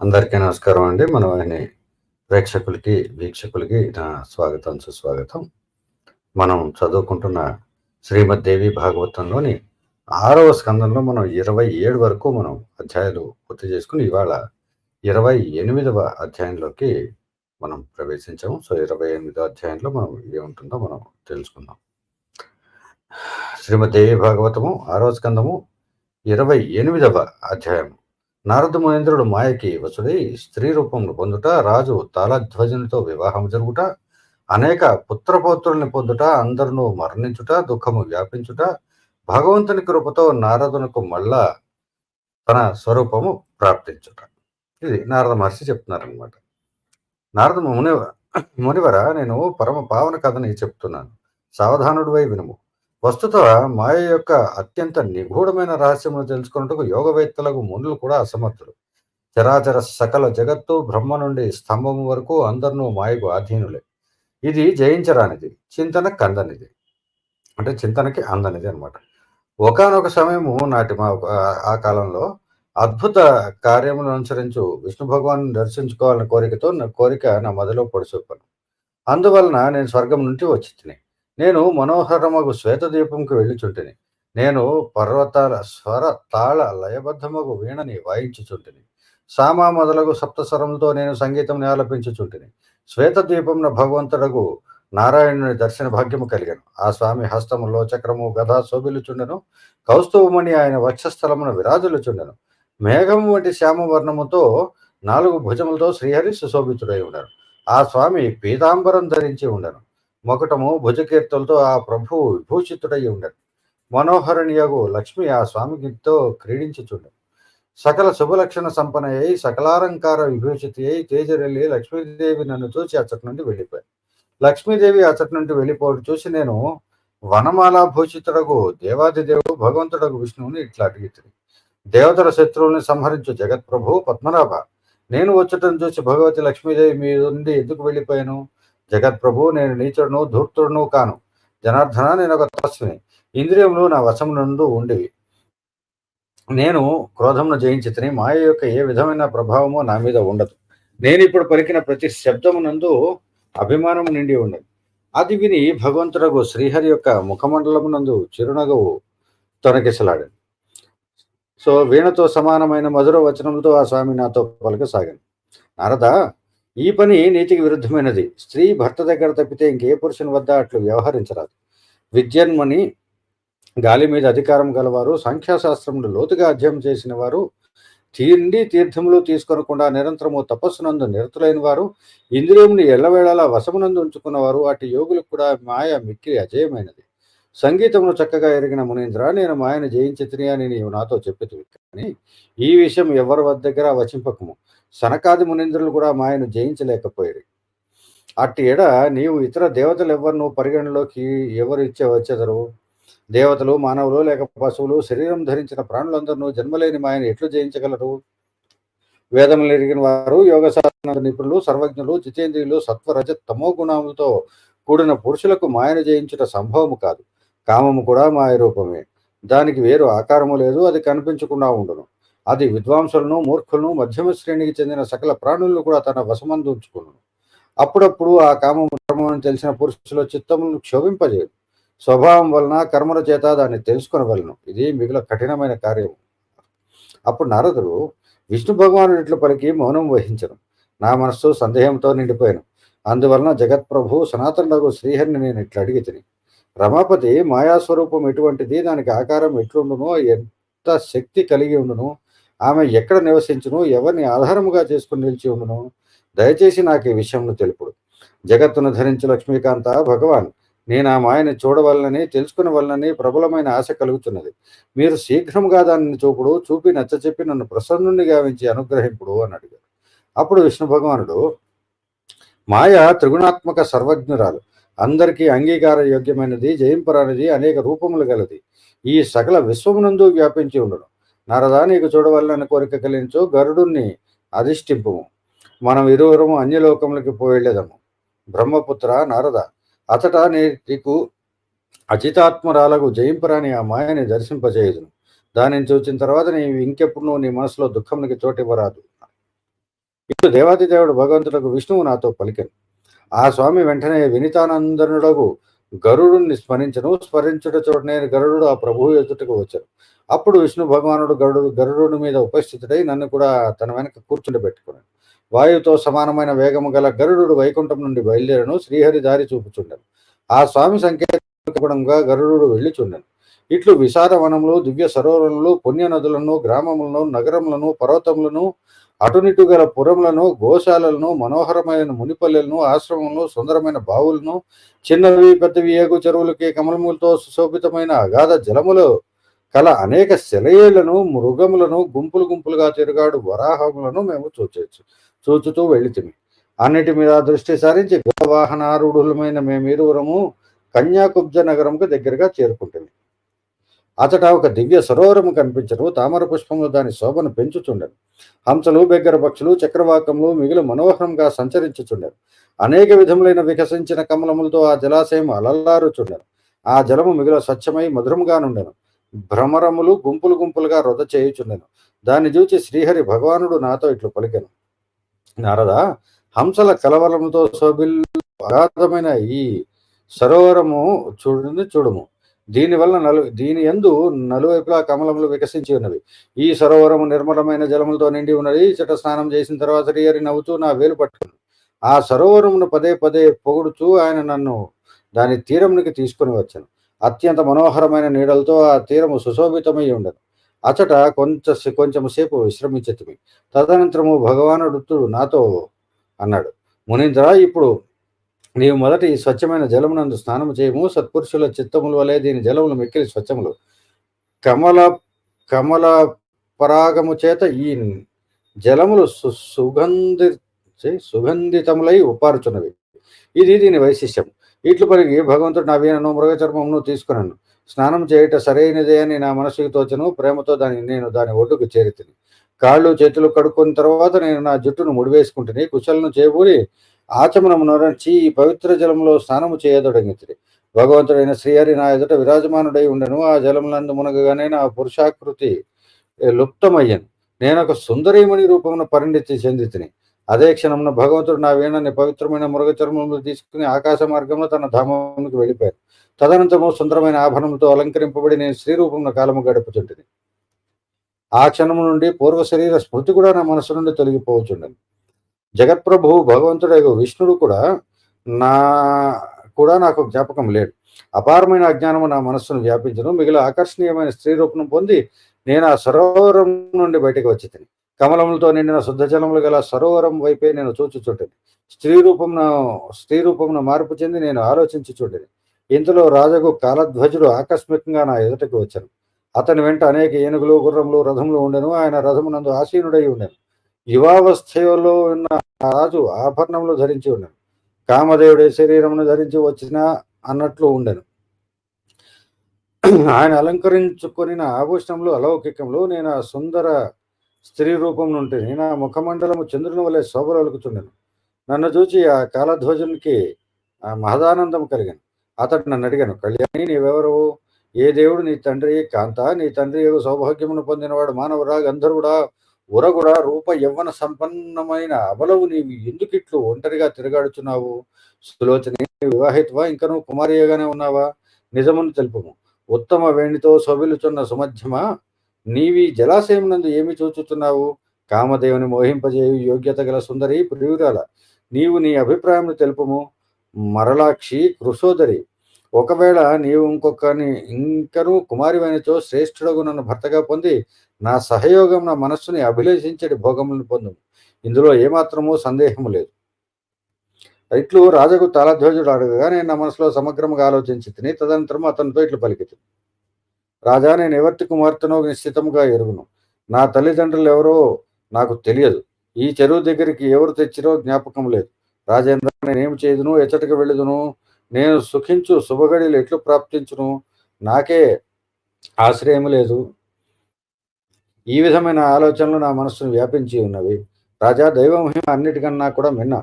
అందరికీ నమస్కారం అండి. మన వాహిని ప్రేక్షకులకి వీక్షకులకి నా స్వాగతం సుస్వాగతం. మనం చదువుకుంటున్న శ్రీమద్దేవి భాగవతంలోని ఆరవ స్కందంలో మనం ఇరవై ఏడు వరకు మనం అధ్యాయాలు పూర్తి చేసుకుని ఇవాళ ఇరవై ఎనిమిదవ అధ్యాయంలోకి మనం ప్రవేశించాము. సో ఇరవై ఎనిమిదవ అధ్యాయంలో మనం ఏముంటుందో మనం తెలుసుకుందాం. శ్రీమద్దేవి భాగవతము ఆరవ స్కందము ఇరవై ఎనిమిదవ అధ్యాయం నారద మహేంద్రుడు మాయకి వసుడై స్త్రీ రూపంలో పొందుట రాజు తాళధ్వజునితో వివాహం జరుగుట అనేక పుత్రపౌత్రుల్ని పొందుట అందరిను మరణించుట దుఃఖము వ్యాపించుట భగవంతుని కృపతో నారదునకు మళ్ళా తన స్వరూపము ప్రాప్తించుట. ఇది నారద మహర్షి చెప్తున్నారనమాట నారద ముని మునివర నేను పరమ పావన కథని చెప్తున్నాను. సావధానుడివై వినుము. వస్తుత మాయ యొక్క అత్యంత నిగూఢమైన రహస్యమును తెలుసుకున్నట్టుకు యోగవేత్తలకు మునులు కూడా అసమర్థులు. చరాచర సకల జగత్తు బ్రహ్మ నుండి స్తంభము వరకు అందరినూ మాయకు అధీనులే ఇది జయించరానిది చింతన కందనిది. అంటే చింతనకి అందనిది అనమాట ఒకనొక సమయము నాటి మా ఆ కాలంలో అద్భుత కార్యములను అనుసరించు విష్ణు భగవాన్ దర్శించుకోవాలనే కోరికతో నా కోరిక నా మదిలో పొడిచొప్పాను అందువలన నేను స్వర్గం నుండి వచ్చి నేను మనోహరమగు శ్వేతదీపంకు వెళ్ళిచుంటిని. నేను పర్వతాల స్వర తాళ లయబద్ధమగు వీణని వాయించుచుంటిని. సామా మొదలగు సప్తస్వరంతో నేను సంగీతం ఆలపించుచుంటిని. శ్వేతదీపంన భగవంతుడకు నారాయణుని దర్శన భాగ్యము కలిగాను. ఆ స్వామి హస్తములో చక్రము గదా శోభిలుచుండెను కౌస్తువమణి ఆయన వక్షస్థలమున విరాజులుచుండెను మేఘము వంటి శ్యామవర్ణముతో నాలుగు భుజములతో శ్రీహరి సుశోభితుడై ఉండను. ఆ స్వామి పీతాంబరం ధరించి ఉండను. మొకటము భుజకీర్తులతో ఆ ప్రభువు విభూషితుడై ఉండను. మనోహరణియగు లక్ష్మి ఆ స్వామితో క్రీడించుచుండను. సకల శుభలక్షణ సంపన అయి సకలాలంకార విభూషితి అయి తేజరెల్లి లక్ష్మీదేవి నన్ను చూసి అచ్చటి నుండి వెళ్ళిపోయాను. లక్ష్మీదేవి అచ్చటి నుండి వెళ్ళిపోవడం చూసి నేను వనమాలా భూషితుడగు దేవాదిదేవుడు భగవంతుడగు విష్ణువుని ఇట్లా అడిగితుంది దేవతల శత్రువుల్ని సంహరించు జగత్ప్రభు పద్మనాభ నేను వచ్చటం చూసి భగవతి లక్ష్మీదేవి మీ నుండి ఎందుకు వెళ్ళిపోయాను? జగత్ప్రభు నేను నీచుడును ధూర్తుడును కాను. జనార్దన నేను ఒక తపస్విని. ఇంద్రియములు నా వశం నుండి ఉండేవి. నేను క్రోధమును జయించితిని. మాయ యొక్క ఏ విధమైన ప్రభావము నా మీద ఉండదు. నేను ఇప్పుడు పలికిన ప్రతి శబ్దమునందు అభిమానము నిండి ఉండేది అది విని భగవంతుడగు శ్రీహరి యొక్క ముఖమండలమునందు చిరునగవు తొనకిసలాడాను సో వీణతో సమానమైన మధుర వచనంతో ఆ స్వామి నాతో పలకసాగాను. నారదా ఈ పని నీతికి విరుద్ధమైనది. స్త్రీ భర్త దగ్గర తప్పితే ఇంకే పురుషుని వద్ద అట్లు వ్యవహరించరాదు. విద్యన్మని గాలి మీద అధికారం గలవారు సంఖ్యాశాస్త్రములు లోతుగా అధ్యయనం చేసిన వారు తిండి తీర్థములు తీసుకొనకుండా నిరంతరము తపస్సునందు నిరతులైన వారు ఇంద్రియముని ఎల్లవేళలా వశమునందు ఉంచుకున్నవారు అటు యోగులకు కూడా మాయ మిక్కిలి అజయమైనది. సంగీతమును చక్కగా ఎరిగిన మునీంద్ర నేను మాయను జయించితిని అని నీవు నాతో చెప్పితివి కానీ ఈ విషయం ఎవరి వద్ద దగ్గర వచింపకము. సనకాది మునీంద్రులు కూడా మాయను జయించలేకపోయారు. అట్టి ఎడ నీవు ఇతర దేవతలు ఎవరిను పరిగణలోకి ఎవరు ఇచ్చే వచ్చేదరు? దేవతలు మానవులు లేక పశువులు శరీరం ధరించిన ప్రాణులందరినూ జన్మలేని మాయను ఎట్లు జయించగలరు? వేదములు ఎరిగిన వారు యోగ సాధన నిపుణులు సర్వజ్ఞులు జితేంద్రియులు సత్వరజ తమో గుణములతో కూడిన పురుషులకు మాయను జయించుట సంభవము కాదు. కామము కూడా మాయరూపమే దానికి వేరు ఆకారము లేదు అది కనిపించకుండా ఉండును. అది విద్వాంసులను మూర్ఖులను మధ్యమ శ్రేణికి చెందిన సకల ప్రాణులను కూడా తన వశమందు ఉంచుకును. అప్పుడప్పుడు ఆ కామము ధర్మం తెలిసిన పురుషుల చిత్తములను క్షోభింపజేయదు స్వభావం వలన కర్మల చేత దాన్ని తెలుసుకొనవలను. ఇది మిగుల కఠినమైన కార్యం అప్పుడు నారదుడు విష్ణు భగవాను ఇట్లు పలికి మౌనం వహించను. నా మనస్సు సందేహంతో నిండిపోయాను. అందువలన జగత్ప్రభు సనాతనులకు శ్రీహరిని నేను ఇట్లా అడిగి తిని రమాపతి మాయాస్వరూపం ఎటువంటిది? దానికి ఆకారం ఎట్లుండునో? ఎంత శక్తి కలిగి ఉండును? ఆమె ఎక్కడ నివసించును? ఎవరిని ఆధారముగా చేసుకుని నిలిచి ఉండును? దయచేసి నాకు ఈ విషయంలో తెలుపుడు. జగత్తును ధరించు లక్ష్మీకాంత భగవాన్ నేను ఆ మాయని చూడవలనని తెలుసుకున్న వలనని ప్రబలమైన ఆశ కలుగుతున్నది. మీరు శీఘ్రంగా దానిని చూపుడు చూపి నచ్చచెప్పి నన్ను ప్రసన్నుని గావించి అనుగ్రహింపుడు అని అడిగారు అప్పుడు విష్ణు భగవానుడు మాయ త్రిగుణాత్మక సర్వజ్ఞురాలు. అందరికీ అంగీకార యోగ్యమైనది జయింపరానిది అనేక రూపములు గలది. ఈ సకల విశ్వమునందు వ్యాపించి ఉండడం నారదా నీకు చూడవలన కోరిక కలిగించు గరుడుని అధిష్టింపుము మనం ఇరువురము అన్యలోకములకి పోయేదము బ్రహ్మపుత్ర నారద అతట నీకు అచితాత్మరాలకు జయింపరాని ఆ మాయని దర్శింపజేయదును. దానిని చూచిన తర్వాత నీవు ఇంకెప్పుడు నీ మనసులో దుఃఖమునికి చోటివ్వరాదు. ఇప్పుడు దేవాది దేవుడు భగవంతుడకు విష్ణువు నాతో పలికను. ఆ స్వామి వెంటనే వినితానందనుడగు గరుడుని స్మరించను. స్మరించుట చూడనే గరుడు ఆ ప్రభువు ఎదుటకు వచ్చాను. అప్పుడు విష్ణు భగవానుడు గరుడు గరుడు మీద ఉపస్థితుడై నన్ను కూడా తన వెనక కూర్చుండబెట్టుకున్నాడు వాయువుతో సమానమైన వేగము గల గరుడు వైకుంఠం నుండి బయలుదేరను. శ్రీహరి దారి చూపుచుండను. ఆ స్వామి సంకేతంగా గరుడు వెళ్ళి చూడను. ఇట్లు విశారవనములు దివ్య సరోవరములు పుణ్య నదులను గ్రామములను నగరములను పర్వతములను అటునిటు గల పురములను గోశాలలను మనోహరమైన మునిపల్లెలను ఆశ్రమములను సుందరమైన బావులను చిన్నవి పెద్దవి ఏగు చెరువులకి కమలములతో సుశోభితమైన అగాధ జలములు కల అనేక శిలయేళ్ళను మృగములను గుంపులు గుంపులుగా తిరుగాడు వరాహములను మేము చూచవచ్చు చూచుతూ వెళితిమి అన్నిటి మీద దృష్టి సారించి వాహనారూఢులమైన మేమిరువురము కన్యాకుబ్జ నగరంకు దగ్గరగా చేరుకుంటుంది అతట ఒక దివ్య సరోవరము కనిపించను. తామర పుష్పములు దాని శోభను పెంచుచుండెను. హంసలు బెగ్గర పక్షులు చక్రవాకములు మిగులు మనోహరంగా సంచరించుచుండెను. అనేక విధములైన వికసించిన కమలములతో ఆ జలాశయం అలల్లారుచుండెను ఆ జలము మిగిలి స్వచ్ఛమై మధురముగా నుండెను. భ్రమరములు గుంపులు గుంపులుగా రొద చేయుచుండెను. దాన్ని చూచి శ్రీహరి భగవానుడు నాతో ఇట్లు పలికెను. నారద హంసల కలవరముతో శోభిల్ అగాధమైన ఈ సరోవరము చూడండి చూడము. దీనివల్ల నలు దీని ఎందు నలువైపులా కమలములు వికసించి ఉన్నవి. ఈ సరోవరము నిర్మలమైన జలములతో నిండి ఉన్నది. చెట స్నానం చేసిన తర్వాత రియరి నవ్వుతూ నా వేలు పట్టుకుని ఆ సరోవరమును పదే పదే పొగుడుతూ ఆయన నన్ను దాని తీరమునికి తీసుకుని వచ్చాను. అత్యంత మనోహరమైన నీడలతో ఆ తీరము సుశోభితమై ఉండదు అచట కొంచెం కొంచెం సేపు విశ్రమించతిమి. తదనంతరము భగవానుడు నాతో అన్నాడు. మునీంద్ర ఇప్పుడు నీవు మొదట ఈ స్వచ్ఛమైన జలమునందు స్నానము చేయము సత్పురుషుల చిత్తముల వలె దీని జలములు మిక్కిలి స్వచ్ఛములు. కమల కమల పరాగము చేత ఈ జలములు సు సుగంధి సుగంధితములై ఉపారుచున్నవి ఇది దీని వైశిష్యం ఇట్లు పరిగి భగవంతుడు నా మృగచర్మమును తీసుకున్నాను స్నానం చేయట సరైనదే అని నా మనసుకి తోచను. ప్రేమతో దాని నేను దాని ఒడ్డుకు చేరితిని కాళ్ళు చేతులు కడుక్కున్న తర్వాత నేను నా జుట్టును ముడివేసుకుంటుని కుశలను చేపూరి ఆచమనము చీ ఈ పవిత్ర జలంలో స్నానము చేయదొడగితిరి. భగవంతుడైన శ్రీహరి నా ఎదుట విరాజమానుడై ఉండను. ఆ జలములందు మునగగానే నా పురుషాకృతి లుప్తమయ్యను. నేను ఒక సుందరీమణి రూపమున పరిణితి చెందితిని. అదే క్షణమున భగవంతుడు నా వీణని పవిత్రమైన మృగ చర్మములు తీసుకుని ఆకాశ మార్గంలో తన ధామానికి వెళ్ళిపోయాను. తదనంతరము సుందరమైన ఆభరణంతో అలంకరింపబడి నేను శ్రీ రూపంలో కాలము గడుపుతుంటుంది ఆ క్షణము నుండి పూర్వ శరీర స్మృతి కూడా నా మనసు నుండి తొలగిపోవచ్చుండను. జగత్ప్రభువు భగవంతుడు విష్ణుడు కూడా నా కూడా నాకు జ్ఞాపకం లేడు. అపారమైన అజ్ఞానము నా మనస్సును వ్యాపించను. మిగిలిన ఆకర్షణీయమైన స్త్రీ రూపం పొంది నేను ఆ సరోవరం నుండి బయటకు వచ్చి తిని కమలములతో నిండిన శుద్ధ జలములు గల సరోవరం వైపే నేను చూచుచుంటిని స్త్రీ రూపమును స్త్రీ రూపమును మార్పు చెంది నేను ఆలోచించి చూడని ఇంతలో రాజగు కాలధ్వజుడు ఆకస్మికంగా నా ఎదుటకు వచ్చాను అతని వెంట అనేక ఏనుగులు గుర్రములు రథములు ఉండెను. ఆయన రథమునందు ఆసీనుడై ఉండెను. యువావస్థలో ఉన్న రాజు ఆభరణంలో ధరించి ఉన్నాను కామదేవుడే శరీరమును ధరించి వచ్చిన అన్నట్లు ఉండెను. ఆయన అలంకరించుకొని నా ఆభూషణంలో అలౌకికంలో నేను ఆ సుందర స్త్రీ రూపం నుండి నేను ఆ ముఖమండలము చంద్రుని వలె శోభలొలుకుతుండెను నన్ను చూచి ఆ కాలధ్వజునికి మహదానందం కలిగాను. అతడు నన్ను అడిగాను కళ్యాణి నీవెవరు? ఏ దేవుడు? నీ తండ్రి కాంత? నీ తండ్రి ఏదో సౌభాగ్యమును పొందినవాడు మానవుడా గంధర్వుడా? ఉరగుడ రూప యవ్వన సంపన్నమైన అబలవు నీవు ఎందుకిట్లు ఒంటరిగా తిరగాడుచున్నావు? సులోచని వివాహిత్వా? ఇంకా నువ్వు కుమారియగానే ఉన్నావా? నిజమును తెలుపము. ఉత్తమ వేణితో సొబిలుచున్న సుమధ్యమా? నీవి జలాశయం నందు ఏమి చూచుతున్నావు కామదేవుని మోహింపజేయు యోగ్యత గల సుందరి ప్రియురాల నీవు నీ అభిప్రాయం తెలుపము. మరలాక్షి కృషోదరి ఒకవేళ నీవు ఇంకొకని ఇంకను కుమారివైనచో శ్రేష్ఠుడగు నన్ను భర్తగా పొంది నా సహయోగం నా మనస్సుని అభిలేషించడి భోగములను పొందు ఇందులో ఏమాత్రము సందేహము లేదు. ఇట్లు రాజకు తాళధ్వజుడు అడగగా నేను నా మనసులో సమగ్రముగా ఆలోచించి తిని తదనంతరం అతనితో ఇట్లు పలికితి రాజా నేను ఎవరి కుమార్తెనో నిశ్చితముగా ఎరుగును. నా తల్లిదండ్రులు ఎవరో నాకు తెలియదు. ఈ చెరువు దగ్గరికి ఎవరు తెచ్చిరో జ్ఞాపకం లేదు. రాజేంద్ర నేనేమి చేయదును ఎచ్చటికి వెళ్ళదును? నేను సుఖించు శుభగడిలు ఎట్లు ప్రాప్తించును? నాకే ఆశ్రయం లేదు. ఈ విధమైన ఆలోచనలు నా మనస్సును వ్యాపించి ఉన్నవి. రాజా దైవమహిమ అన్నిటికన్నా కూడా మిన్న.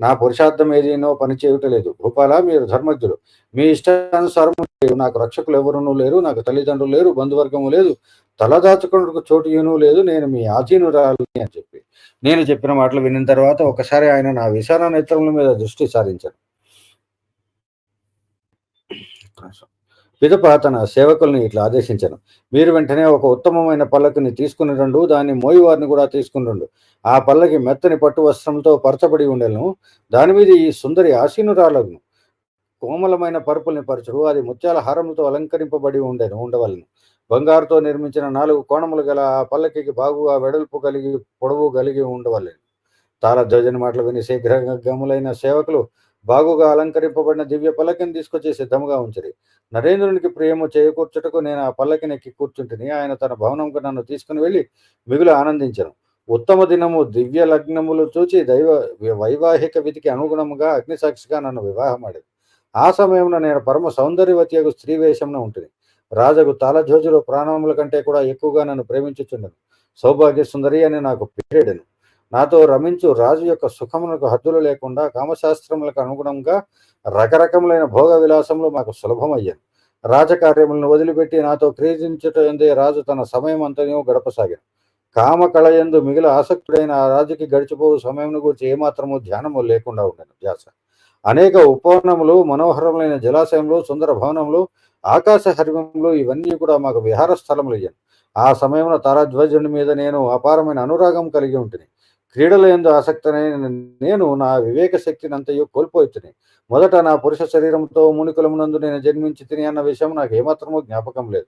నా పురుషార్థం ఏదీనో పని చేయటలేదు భూపాల మీరు ధర్మజ్ఞులు. మీ ఇష్టానుసారం నాకు రక్షకులు ఎవరునూ లేరు. నాకు తల్లిదండ్రులు లేరు. బంధువర్గము లేదు. తలదాచుకున్నకు చోటు ఏనూ లేదు. నేను మీ ఆధీనురాలని అని చెప్పి. నేను చెప్పిన మాటలు విన్న తర్వాత ఒకసారి ఆయన నా విశాల నేత్రముల మీద దృష్టి సారించాను పిదప తన సేవకుల్ని ఇట్లా ఆదేశించాను. మీరు వెంటనే ఒక ఉత్తమమైన పల్లకిని తీసుకుని రండు దాన్ని మోయివారిని కూడా తీసుకుని రండు. ఆ పల్లకి మెత్తని పట్టు వస్త్రంతో పరచబడి ఉండెను. దాని మీద ఈ సుందరి ఆసీనురాలను కోమలమైన పరుపుల్ని పరచుడు అది ముత్యాల హారములతో అలంకరింపబడి ఉండెను ఉండవలను. బంగారుతో నిర్మించిన నాలుగు కోణములు గల ఆ పల్లకికి బాగుగా వెడల్పు కలిగి పొడవు కలిగి ఉండవలేను. తాళ ధ్వజని మాటలు విని శీఘ్రగములైన సేవకులు బాగుగా అలంకరింపబడిన దివ్య పల్లకిని తీసుకొచ్చి సిద్ధముగా ఉంచిరి. నరేంద్రునికి ప్రియము చేకూర్చుటకు నేను ఆ పల్లకిని ఎక్కి కూర్చుంటిని. ఆయన తన భవనంకు నన్ను తీసుకుని వెళ్ళి మిగులు ఆనందించను. ఉత్తమ దినము దివ్య లగ్నములు చూచి దైవ వైవాహిక విధికి అనుగుణముగా అగ్నిసాక్షిగా నన్ను వివాహమాడేది ఆ సమయంలో నేను పరమ సౌందర్యవతియకు స్త్రీ వేషంలో ఉంటుంది రాజకు తాళధ్వజులు ప్రాణముల కంటే కూడా ఎక్కువగా నన్ను ప్రేమించుచుండను. సౌభాగ్య సుందరి అని నాకు పేరెడను. నాతో రమించు రాజు యొక్క సుఖములకు హద్దులు లేకుండా కామశాస్త్రములకు అనుగుణంగా రకరకములైన భోగ విలాసములు మాకు సులభమయ్యాను రాజకార్యములను వదిలిపెట్టి నాతో క్రీడించుట ఎందే రాజు తన సమయం అంతనే గడపసాగాను కామ కళయందు మిగిలిన ఆసక్తుడైన ఆ రాజుకి గడిచిపోవు సమయం గురించి ఏమాత్రము ధ్యానము లేకుండా ఉండను ధ్యాస అనేక ఉపవనములు మనోహరములైన జలాశయములు సుందర భవనములు ఆకాశ హరిమములు ఇవన్నీ కూడా మాకు విహార స్థలములు అయ్యాను ఆ సమయంలో తారాధ్వజుని మీద నేను అపారమైన అనురాగం కలిగి ఉంటుంది క్రీడల ఎందు ఆసక్తనైన నేను నా వివేక శక్తిని అంతయు కోల్పోయితుని. మొదట నా పురుష శరీరంతో మునికులమునందు నేను జన్మించి తిని అన్న విషయం నాకు ఏమాత్రమూ జ్ఞాపకం లేదు.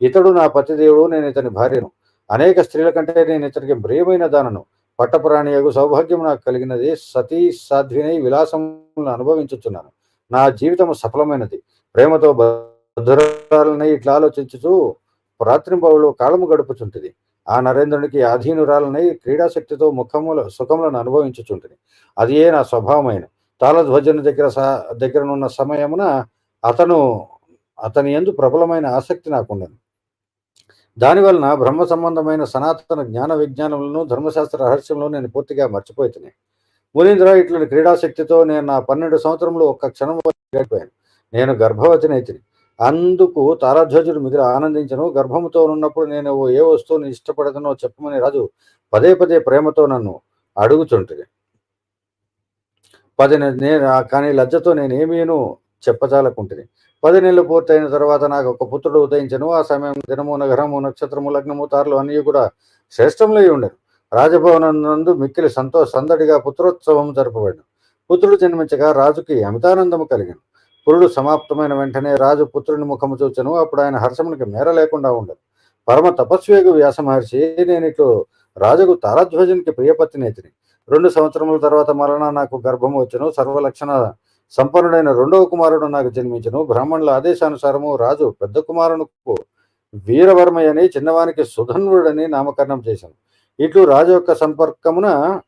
ఇతడు నా పతిదేవుడు నేను ఇతని భార్యను. అనేక స్త్రీల కంటే నేను ఇతనికి ప్రియమైన దానను. పట్టపురాణియగు సౌభాగ్యం నాకు కలిగినది సతీ సాధ్వినై విలాసములను అనుభవించుచున్నాను. నా జీవితం సఫలమైనది. ప్రేమతో భద్రాలని ఇట్లా ఆలోచించుతూ రాత్రింబవులో కాలము గడుపుచుంటుంది. ఆ నరేంద్రునికి అధీనురాలనై క్రీడాశక్తితో ముఖముల సుఖములను అనుభవించుచుంటుంది అది ఏ నా స్వభావమైన? తాళధ్వజుని దగ్గర దగ్గరనున్న సమయమున అతను అతని ఎందు ప్రబలమైన ఆసక్తి నాకుండను. దానివలన బ్రహ్మ సంబంధమైన సనాతన జ్ఞాన విజ్ఞానములను ధర్మశాస్త్ర రహస్యంలో నేను పూర్తిగా మర్చిపోతున్నాను మునీంద్ర ఇట్లని క్రీడాశక్తితో నేను నా పన్నెండు సంవత్సరంలో ఒక్క క్షణం గడిపాను. నేను గర్భవతినైతిని. అందుకు తారాధ్వజుడు మిగిలి ఆనందించను. గర్భముతో ఉన్నప్పుడు నేను ఏ వస్తువుని ఇష్టపడదనో చెప్పమని రాజు పదే పదే ప్రేమతో నన్ను అడుగుచుంటుంది పది నేను కానీ లజ్జతో నేనేమీను చెప్పచాలకుంటుంది పది నెలలు పూర్తయిన తర్వాత నాకు ఒక పుత్రుడు ఉదయించను. ఆ సమయం దినము నగరము నక్షత్రము లగ్నము తారలు అన్నీ కూడా శ్రేష్టంలో ఉండను. రాజభవనం నందు మిక్కిలి సంతో సందడిగా పుత్రోత్సవం జరపబడిన. పుత్రుడు జన్మించగా రాజుకి అమితానందము కలిగాను. పురుడు సమాప్తమైన వెంటనే రాజు పుత్రుని ముఖము చూచను. అప్పుడు ఆయన హర్షమునికి మేర లేకుండా ఉండదు పరమ తపస్వేగు వ్యాస మహర్షి నేను ఇటు రాజుకు తారాధ్వజునికి ప్రియపత్తినేతిని రెండు సంవత్సరముల తర్వాత మరణ నాకు గర్భము వచ్చను. సర్వలక్షణ సంపన్నుడైన రెండవ కుమారుడు నాకు జన్మించను. బ్రాహ్మణుల ఆదేశానుసారము రాజు పెద్ద కుమారునుకు వీరవర్మయని చిన్నవానికి సుధన్వుడని నామకరణం చేశాను. ఇట్లు రాజు యొక్క సంపర్కమున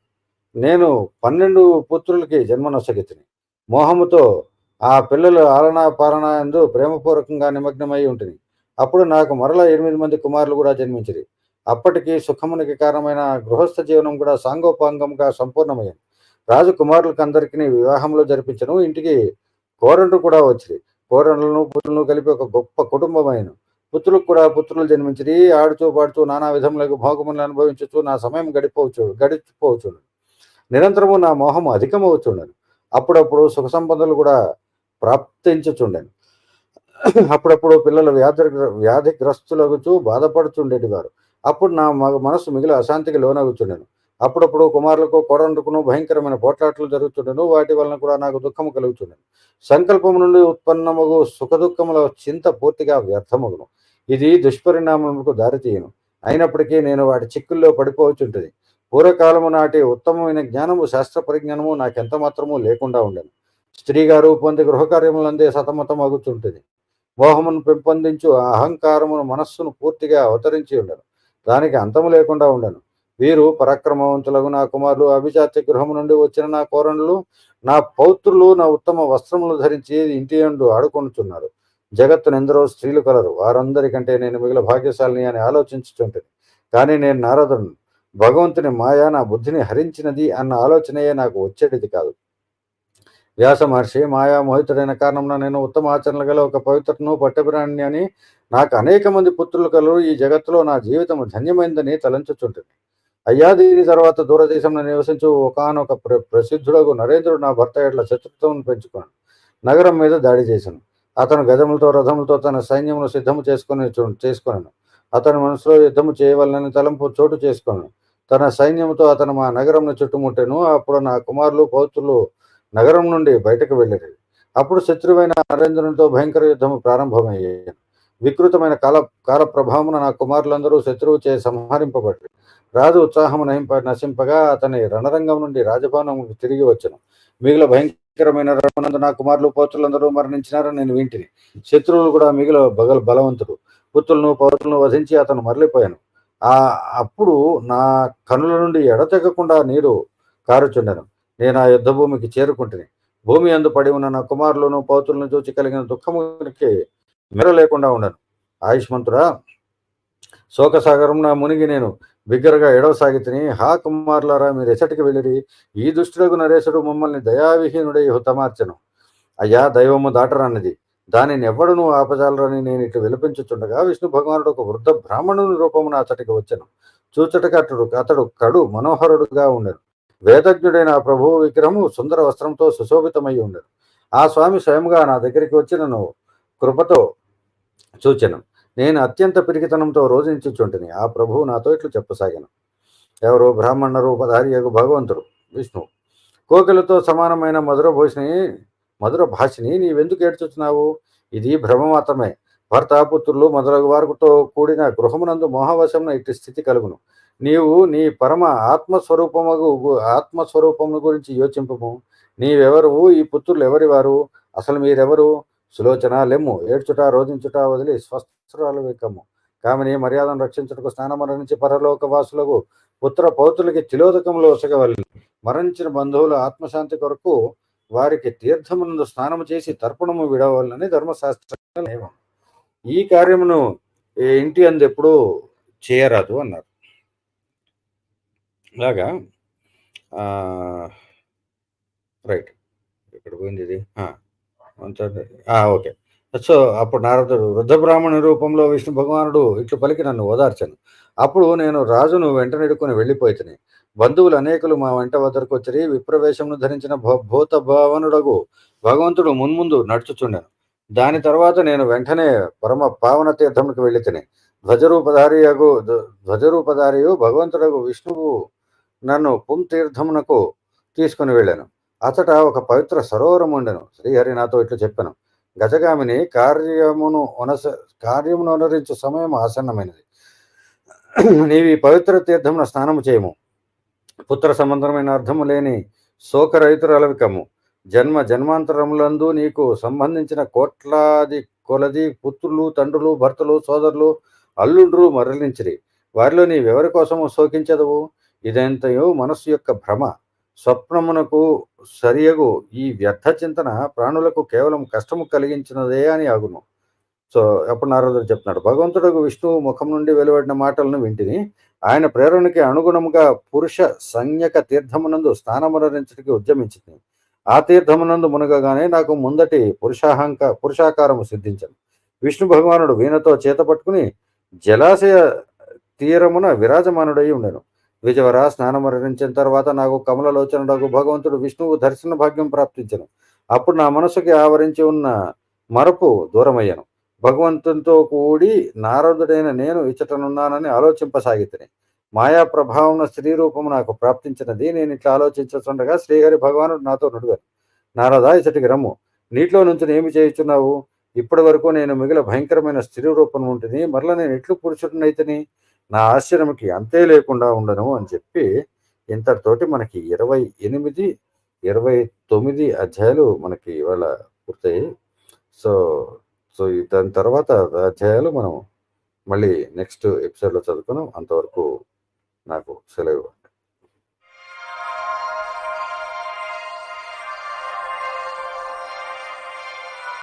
నేను పన్నెండు పుత్రులకి జన్మనొసగితిని. మోహముతో ఆ పిల్లలు ఆలనా పాలన ఎందు ప్రేమపూర్వకంగా నిమగ్నమై ఉంటుంది అప్పుడు నాకు మరల ఎనిమిది మంది కుమారులు కూడా జన్మించింది అప్పటికి సుఖమునికి కారణమైన గృహస్థ జీవనం కూడా సాంగోపాంగంగా సంపూర్ణమైంది రాజు కుమారులకు అందరికీ వివాహంలో జరిపించను. ఇంటికి కోరండ్రు కూడా వచ్చింది కోరండ్లను పుత్రులను కలిపి ఒక గొప్ప కుటుంబమైన పుత్రులకు కూడా పుత్రులు జన్మించి ఆడుతూ పాడుతూ నానా విధములకు భోగములను అనుభవించుతూ నా సమయం గడిపోవచ్చు గడిచిపోవచ్చు. నిరంతరము నా మోహం అధికమవుతుండను అప్పుడప్పుడు సుఖ సంబంధాలు కూడా ప్రాప్తించుచుండెను. అప్పుడప్పుడు పిల్లలు వ్యాధి వ్యాధిగ్రస్తులగుచూ బాధపడుచుండేటి వారు అప్పుడు నా మనసు మిగిలిన అశాంతికి లోనగుచుండెను. అప్పుడప్పుడు కుమారులకు కొరండుకును భయంకరమైన పోట్లాట్లు జరుగుతుండెను వాటి వలన కూడా నాకు దుఃఖము కలుగుతుండెను సంకల్పం నుండి ఉత్పన్నమగు సుఖదుఖముల చింత పూర్తిగా వ్యర్థమగును. ఇది దుష్పరిణామములకు దారితీయను. అయినప్పటికీ నేను వాటి చిక్కుల్లో పడిపోవచ్చుంటుంది పూర్వకాలము నాటి ఉత్తమమైన జ్ఞానము శాస్త్ర పరిజ్ఞానము నాకెంత మాత్రము లేకుండా ఉండను. స్త్రీగారు పొంది గృహకార్యములందే సతమతం అగుతుంటుంది మోహమును పెంపొందించు అహంకారమును మనస్సును పూర్తిగా అవతరించి ఉండను. దానికి అంతము లేకుండా ఉండను. వీరు పరాక్రమవంతులకు నా కుమారులు అభిజాత్య గృహము నుండి వచ్చిన నా కోరణులు నా పౌత్రులు నా ఉత్తమ వస్త్రములు ధరించి ఇంటి నుండి ఆడుకొనుచున్నారు. జగత్తును ఎందరో స్త్రీలు కలరు. వారందరికంటే నేను మిగిలిన భాగ్యశాలిని అని ఆలోచించుచుంటుంది కానీ నేను నారదును భగవంతుని మాయా నా బుద్ధిని హరించినది అన్న ఆలోచనయే నాకు వచ్చేటిది కాదు. వ్యాస మహర్షి మాయా మోహితుడైన కారణంన నేను ఉత్తమ ఆచరణలు గల ఒక పవిత్రను పట్టభిరాణి అని నాకు అనేక మంది పుత్రులు కలరు. ఈ జగత్తులో నా జీవితం ధన్యమైందని తలంచుచుంటుంది అయ్యా దీని తర్వాత దూరదేశంలో నివసించు ఒకనొక ప్ర ప్రసిద్ధుడకు నరేంద్రుడు నా భర్త ఎట్ల శత్రుత్వం పెంచుకున్నాను నగరం మీద దాడి చేశాను. అతను గజములతో రథములతో తన సైన్యమును సిద్ధము చేసుకుని చేసుకున్నాను అతని మనసులో యుద్ధము చేయవలనని తలంపు చోటు చేసుకున్నాను తన సైన్యంతో అతను మా నగరంను చుట్టుముట్టెను. అప్పుడు నా కుమారులు పౌత్రులు నగరం నుండి బయటకు వెళ్ళారు. అప్పుడు శత్రువైన నరేంద్రునితో భయంకర యుద్ధము ప్రారంభమయ్యాయి వికృతమైన కాల కాల ప్రభావమున నా కుమారులందరూ శత్రువు చే సంహరింపబడి రాజు ఉత్సాహము నహింప నశింపగా అతని రణరంగం నుండి రాజభవనముకు తిరిగి వచ్చను. మిగిలిన భయంకరమైన రణమునందు నా కుమారులు పౌత్రులందరూ మరణించినారని నేను వింటిని. శత్రువులు కూడా మిగిలిన బగల బలవంతుడు పుత్రులను పౌత్రులను వధించి అతను మరలిపోయాను. ఆ అప్పుడు నా కనుల నుండి ఎడతెగకుండా నీరు కారుచుండెను. నేను ఆ యుద్ధ భూమికి చేరుకుంటుని. భూమి అందు పడి ఉన్న నా కుమారులను పౌతులను చూచి కలిగిన దుఃఖమునికి మెర లేకుండా ఉండను. ఆయుష్మంతుడా శోకసాగరం నా మునిగి నేను బిగ్గరగా ఎడవసాగితిని. హా కుమారులారా మీరు ఎసటికి వెళ్ళిరి. ఈ దుష్టుడకు నరేశుడు మమ్మల్ని దయావిహీనుడై హుతమార్చను. అయ్యా దైవము దాటరన్నది దానిని ఎవ్వడును ఆపజాలరని నేను ఇటు విలపించుచుండగా విష్ణు భగవానుడు ఒక వృద్ధ బ్రాహ్మణుని రూపమున అతడికి వచ్చాను. చూచటకు అతడు అతడు కడు మనోహరుడుగా ఉండను. వేదజ్ఞుడైన ప్రభువు విగ్రహము సుందర వస్త్రంతో సుశోభితమై ఉండను ఆ స్వామి స్వయంగా నా దగ్గరికి వచ్చి నన్ను కృపతో సూచన నేను అత్యంత పిరికితనంతో రోజించుచుంటిని. ఆ ప్రభువు నాతో ఇట్లు చెప్పసాగాను. ఎవరు బ్రాహ్మణ రూపధారి యొక్క భగవంతుడు విష్ణువు. కోకిలతో సమానమైన మధుర భూషిని మధుర భాషని నీవెందుకు ఏడ్చుచున్నావు? ఇది భ్రమ మాత్రమే. భర్త పుత్రులు మొదలగు వారితో కూడిన గృహమునందు మోహవశమున ఇట్టి స్థితి కలుగును. నీవు నీ పరమ ఆత్మస్వరూపము ఆత్మస్వరూపము గురించి యోచింపము. నీవెవరు? ఈ పుత్రులు ఎవరి వారు అసలు మీరెవరు? సులోచన లెమ్ము ఏడ్చుట రోధించుట వదిలి స్వస్థరాలు వెక్కము. కామని మర్యాదను రక్షించుటకు స్నానం మరణించి పరలోక వాసులకు పుత్ర పౌతులకి తిలోదకంలో ఒసగవల్లి మరణించిన బంధువుల ఆత్మశాంతి కొరకు వారికి తీర్థమునందు స్నానము చేసి తర్పణము విడవాలని ధర్మశాస్త్ర ఈ కార్యమును ఈ ఇంటి అందు ఎప్పుడూ చేయరాదు అన్నారు. ఇలాగా రైట్. ఇక్కడ పోయింది ఇది? ఆ, ఓకే. సో అప్పుడు నారదుడు వృద్ధ బ్రాహ్మణ రూపంలో విష్ణు భగవానుడు ఇట్లు పలికి నన్ను ఓదార్చాను. అప్పుడు నేను రాజును వెంటనెడుకొని వెళ్ళిపోయితని. బంధువులు అనేకులు మా వెంట వద్దకు వచ్చి విప్రవేశమును ధరించిన భ- భూత భావనుడగు భగవంతుడు మున్ముందు నడుచుచుండెను. దాని తర్వాత నేను వెంటనే పరమ పావన తీర్థముకి వెళ్ళితేనే. ధ్వజరూపధారియగు ధ్వజరూపధారియు భగవంతుడగు విష్ణువు నన్ను పుం తీర్థమునకు తీసుకుని వెళ్ళాను. అతట ఒక పవిత్ర సరోవరం ఉండెను. శ్రీహరి నాతో ఇట్లు చెప్పాను. గజగామిని కార్యమును అనస కార్యమును అనరించు సమయం ఆసన్నమైనది. నీవి పవిత్ర తీర్థమున స్నానము చేయము. పుత్ర సంబంధమైన అర్థము లేని శోకరహితురలవికము జన్మ జన్మాంతరములందు నీకు సంబంధించిన కోట్లాది కొలది పుత్రులు తండ్రులు భర్తలు సోదరులు అల్లుండ్రు మరలించిరి. వారిలో నీవెవరి కోసము శోకించదవు? ఇదంతయు మనస్సు యొక్క భ్రమ. స్వప్నమునకు సరియగు ఈ వ్యర్థ చింతన ప్రాణులకు కేవలం కష్టము కలిగించినదే అని అగును సో అప్పుడు నారదుడు చెప్తున్నాడు భగవంతుడు విష్ణువు ముఖం నుండి వెలువడిన మాటలను వింటిని. ఆయన ప్రేరణకి అనుగుణముగా పురుష సంజ్ఞక తీర్థమునందు స్థానమునరించడానికి ఉద్యమించింది ఆ తీర్థమునందు మునగగానే నాకు ముందటి పురుషాహంక పురుషాకారము సిద్ధించను. విష్ణు భగవానుడు వీణతో చేత పట్టుకుని జలాశయ తీరమున విరాజమానుడై ఉండెను. విజవర స్నానమరణించిన తర్వాత నాకు కమలలోచనకు భగవంతుడు విష్ణువు దర్శన భాగ్యం ప్రాప్తించను. అప్పుడు నా మనసుకి ఆవరించి ఉన్న మరపు దూరమయ్యను. భగవంతునితో కూడి నారదుడైన నేను ఇచ్చటనున్నానని ఆలోచింపసాగితిని. మాయా ప్రభావం స్త్రీ రూపము నాకు ప్రాప్తించినది. నేను ఇట్లా ఆలోచించుండగా శ్రీహరి భగవానుడు నాతో నడుగారు నారదా ఇచ్చటికి రమ్ము. నీటిలో నుంచి ఏమి చేయుచున్నావు? ఇప్పటి వరకు నేను మిగిలిన భయంకరమైన స్త్రీ రూపం ఉంటుంది మరలా నేను ఎట్లు పురుషుడినైతేని? నా ఆశ్చర్యముకి అంతే లేకుండా ఉండను అని చెప్పి ఇంతటితోటి మనకి ఇరవై ఎనిమిది ఇరవై తొమ్మిది అధ్యాయాలు మనకి ఇవాళ పూర్తయ్యాయి. సో సో దాని తర్వాత అధ్యాయాలు మనం మళ్ళీ నెక్స్ట్ ఎపిసోడ్లో చదువుకున్నాం. అంతవరకు నాకు సెలవు.